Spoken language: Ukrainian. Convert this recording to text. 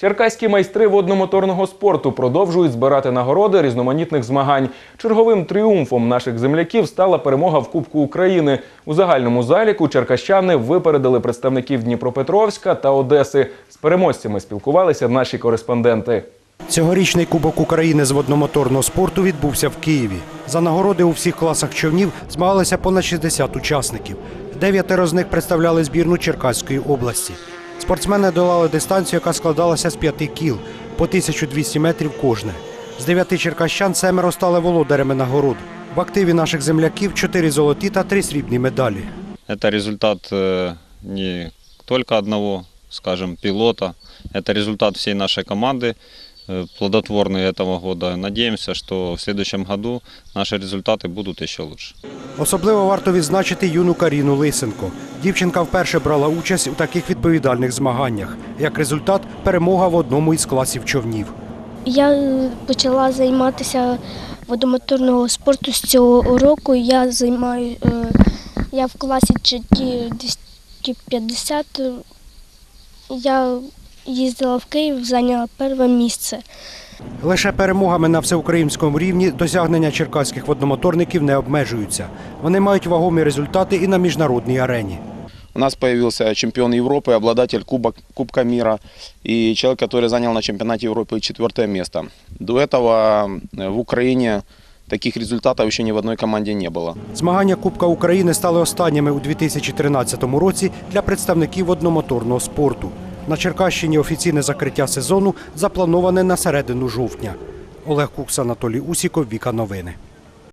Черкаські майстри водномоторного спорту продовжують збирати нагороди різноманітних змагань. Черговим тріумфом наших земляків стала перемога в Кубку України. У загальному заліку черкащани випередили представників Дніпропетровська та Одеси. З переможцями спілкувалися наші кореспонденти. Цьогорічний Кубок України з водномоторного спорту відбувся в Києві. За нагороди у всіх класах човнів змагалися понад 60 учасників. Дев'ятеро з них представляли збірну Черкаської області. Спортсмени долали дистанцію, яка складалася з п'яти кіл по 1200 метрів кожне. З дев'яти черкащан семеро стали володарями нагород. В активі наших земляків чотири золоті та три срібні медалі. Это результат э, не только одного, скажем, пилота, это результат всей нашей команды, э, плодотворный этого года. Надеемся, что в следующем году наши результаты будут еще лучше. Особливо варто відзначити юну Каріну Лисенко. Дівчинка вперше брала участь у таких відповідальних змаганнях. Як результат, перемога в одному із класів човнів. Я е, почала займатися водомоторного спорту з цього року. Я займаю е, я в класі GT 250. Я їздила в Київ, зайняла перше місце. Лише перемогами на всеукраїнському рівні досягнення черкаських водномоторників не обмежуються. Вони мають вагомі результати і на міжнародній арені. У нас появился чемпион Европы, обладатель кубок, Кубка мира и человек, который занял на чемпионате Европы четвертое место. До этого э, в Украине таких результатов еще ни в одной команде не было. Змагання Кубка України стали останніми у 2013 році для представників одномоторного спорту. На Черкащині офіційне закриття сезону заплановане на середину жовтня. Олег Кукс, Анатолій Усіков, Віка Новини.